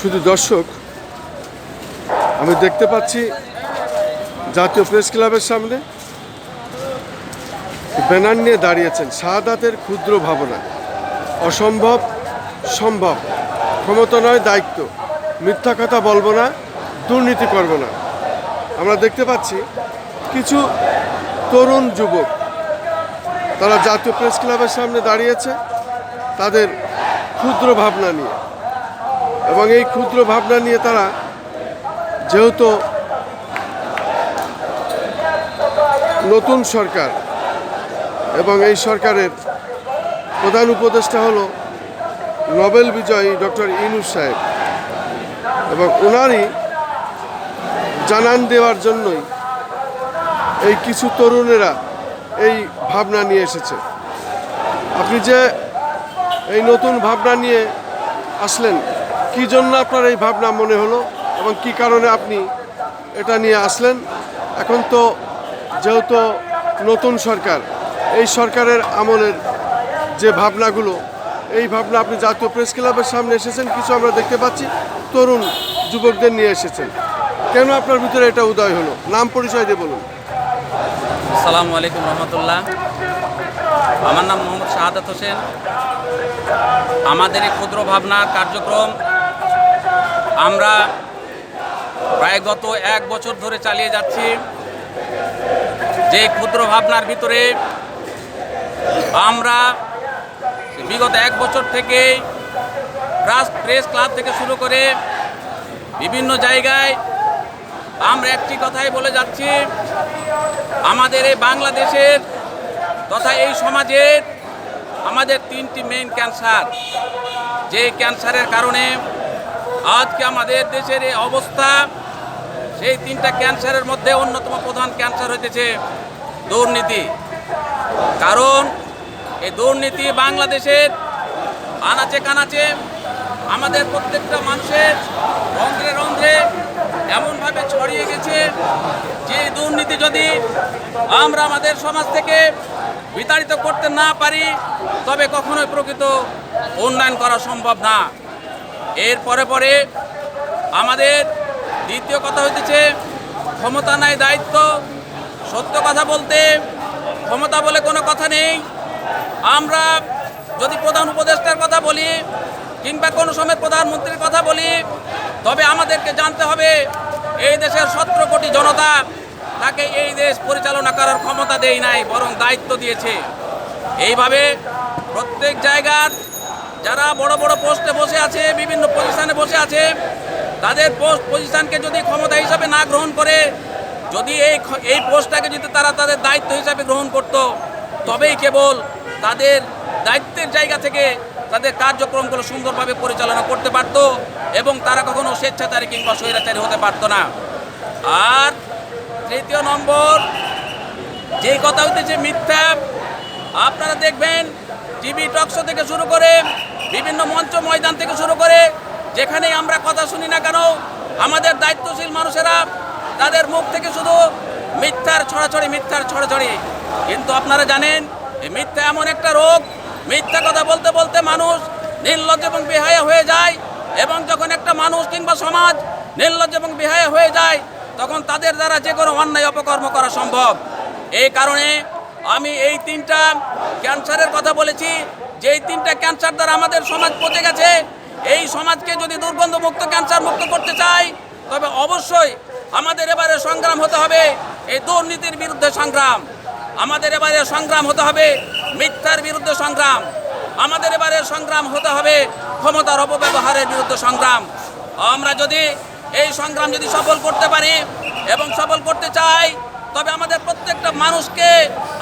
শুধু দর্শক, আমি দেখতে পাচ্ছি জাতীয় প্রেস ক্লাবের সামনে ব্যানার নিয়ে দাঁড়িয়েছেন শাহাদাতের ক্ষুদ্র ভাবনা। অসম্ভব, সম্ভব। ক্ষমতা নয়, দায়িত্ব। মিথ্যা কথা বলব না, দুর্নীতি করব না। আমরা দেখতে পাচ্ছি কিছু তরুণ যুবক। তারা জাতীয় প্রেস ক্লাবের সামনে দাঁড়িয়েছে তাদের ক্ষুদ্র ভাবনা নিয়ে। এবং এই ক্ষুদ্র ভাবনা নিয়ে তারা যেহেতু নতুন সরকার এবং এই সরকারের প্রধান উপদেষ্টা হলো নোবেল বিজয়ী ডক্টর ইনুস সাহেব। এবং ওনারই জানান দেওয়ার জন্যই এই কিছু তরুণেরা এই ভাবনা নিয়ে এসেছে। আপনি যে এই নতুন ভাবনা নিয়ে আসলেন কি জন্য আপনার এই ভাবনা মনে হলো এবং কি কারণে আপনি এটা নিয়ে আসলেন? এখন তো যেহেতু নতুন সরকার, এই সরকারের আমলের যে ভাবনাগুলো, এই ভাবনা আপনি জাতীয় প্রেস ক্লাবের সামনে এসেছেন, কিছু আমরা দেখতে পাচ্ছি, তরুণ যুবকদের নিয়ে এসেছেন। কেন আপনার ভিতরে এটা উদয় হলো? নাম পরিচয় দিয়ে বলুন। আসসালামু আলাইকুম রহমতুল্লাহ। আমার নাম মোহাম্মদ শাহাদাত হোসেন। আমাদের এই ক্ষুদ্র ভাবনা কার্যক্রম আমরা প্রায় গত এক বছর ধরে চালিয়ে যাচ্ছি। যে ক্ষুদ্র ভাবনার ভিতরে আমরা বিগত এক বছর থেকে প্রেস ক্লাব থেকে শুরু করে বিভিন্ন জায়গায় আমরা একটি কথাই বলে যাচ্ছি, আমাদের এই বাংলাদেশের তথা এই সমাজের আমাদের তিনটি মেইন ক্যান্সার যে ক্যান্সারের কারণে আজকে আমাদের দেশের এই অবস্থা, সেই তিনটা ক্যান্সারের মধ্যে অন্যতম প্রধান ক্যান্সার হইতেছে দুর্নীতি। কারণ এই দুর্নীতি বাংলাদেশের আনাচে কানাচে আমাদের প্রত্যেকটা মানুষের রন্ধ্রে রন্ধ্রে এমনভাবে ছড়িয়ে গেছে যে দুর্নীতি যদি আমরা আমাদের সমাজ থেকে বিতাড়িত করতে না পারি, তবে কখনোই প্রকৃত উন্নয়ন করা সম্ভব না। এর পরে পরে আমাদের দ্বিতীয় কথা হইতেছে, ক্ষমতা নাই দায়িত্ব। সত্য কথা বলতে ক্ষমতা বলে কোনো কথা নেই। আমরা যদি প্রধান উপদেষ্টার কথা বলি কিংবা কোনো সময় প্রধানমন্ত্রীর কথা বলি, তবে আমাদেরকে জানতে হবে এই দেশের সতেরো কোটি জনতা তাকে এই দেশ পরিচালনা করার ক্ষমতা দেই নাই, বরং দায়িত্ব দিয়েছে। এইভাবে প্রত্যেক জায়গার যারা বড় বড় পোস্টে বসে আছে বিভিন্ন পজিশনে বসে আছে, তাদের পোস্ট পজিশনকে যদি ক্ষমতা হিসাবে না গ্রহণ করে, যদি এই এই পোস্টটাকে যদি তারা তাদের দায়িত্ব হিসাবে গ্রহণ করত, তবেই কেবল তাদের দায়িত্বের জায়গা থেকে তাদের কার্যক্রমগুলো সুন্দরভাবে পরিচালনা করতে পারত এবং তারা কখনো স্বেচ্ছাচারী কিংবা স্বৈরাচারী হতে পারতো না। আর তৃতীয় নম্বর যেই কথা হইতেছে মিথ্যা, আপনারা দেখবেন টিভি টকশো থেকে শুরু করে বিভিন্ন মঞ্চ ময়দান থেকে শুরু করে যেখানেই আমরা কথা শুনি না কেন, আমাদের দায়িত্বশীল মানুষেরা তাদের মুখ থেকে শুধু মিথ্যার ছড়াছড়ি মিথ্যার ছড়াছড়ি। কিন্তু আপনারা জানেন মিথ্যা এমন একটা রোগ, মিথ্যা কথা বলতে বলতে মানুষ নির্লজ্জ এবং বেহায়া হয়ে যায় এবং যখন একটা মানুষ কিংবা সমাজ নির্লজ্জ এবং বেহায়া হয়ে যায়, তখন তাদের দ্বারা যে কোনো অন্যায় অপকর্ম করা সম্ভব। এই কারণে আমি এই তিনটা ক্যান্সারের কথা বলেছি। যে এই তিনটা ক্যান্সার দ্বারা আমাদের সমাজ পচে গেছে এই সমাজকে যদি দুর্গন্ধমুক্ত ক্যান্সার মুক্ত করতে চাই, তবে অবশ্যই আমাদের এবারে সংগ্রাম হতে হবে এই দুর্নীতির বিরুদ্ধে সংগ্রাম। আমাদের এবারে সংগ্রাম হতে হবে মিথ্যার বিরুদ্ধে সংগ্রাম। আমাদের এবারে সংগ্রাম হতে হবে ক্ষমতার অপব্যবহারের বিরুদ্ধে সংগ্রাম। আমরা যদি এই সংগ্রাম যদি সফল করতে পারি এবং সফল করতে চাই, তবে আমাদের প্রত্যেকটা মানুষকে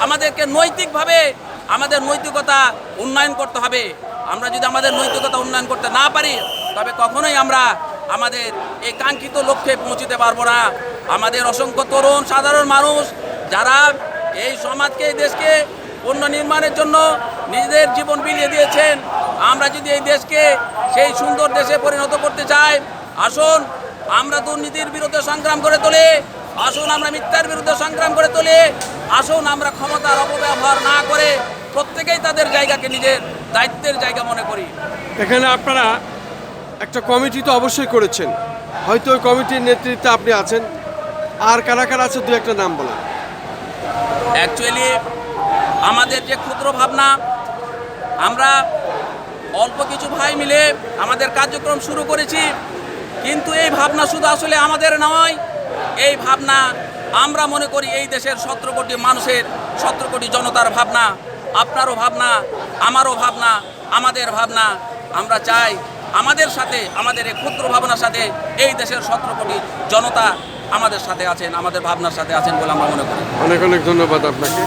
আমাদেরকে নৈতিকভাবে আমাদের নৈতিকতা উন্নয়ন করতে হবে। আমরা যদি আমাদের নৈতিকতা উন্নয়ন করতে না পারি, তবে কখনোই আমরা আমাদের এই কাঙ্ক্ষিত লক্ষ্যে পৌঁছতে পারব না। আমাদের অসংখ্য তরুণ, সাধারণ মানুষ, যারা এই সমাজকে, এই দেশকে পণ্য নির্মাণের জন্য নিজেদের জীবন বিলিয়ে দিয়েছেন, আমরা যদি এই দেশকে সেই সুন্দর দেশে পরিণত করতে চাই, আসুন আমরা দুর্নীতির বিরুদ্ধে সংগ্রাম করে তুলি, আসুন আমরা মিথ্যার বিরুদ্ধে সংগ্রাম করে তুলি, আসুন আমরা ক্ষমতার অপব্যবহার না করে প্রত্যেকেই তাদের জায়গাকে নিজের দায়িত্বের জায়গা মনে করি। এখানে আপনারা একটা কমিটি তো অবশ্যই করেছেন। হয়তো ওই কমিটির নেতৃত্বে আপনি আছেন। আর কারা কারা আছে দু একটা নাম বলেন। অ্যাকচুয়ালি আমাদের যে ক্ষুদ্র ভাবনা আমরা অল্প কিছু ভাই মিলে আমাদের কার্যক্রম শুরু করেছি। কিন্তু এই ভাবনা শুধু আসলে আমাদের নয় এই ভাবনা আমরা মনে করি এই দেশের সতেরো কোটি মানুষের সতেরো কোটি জনতার ভাবনা। আপনারও ভাবনা, আমারও ভাবনা, আমাদের ভাবনা। আমরা চাই আমাদের সাথে, আমাদের এই ক্ষুদ্র ভাবনার সাথে এই দেশের সতেরো কোটি জনতা আমাদের সাথে আছেন, আমাদের ভাবনার সাথে আছেন বলে আমরা মনে করি। অনেক অনেক ধন্যবাদ আপনাকে।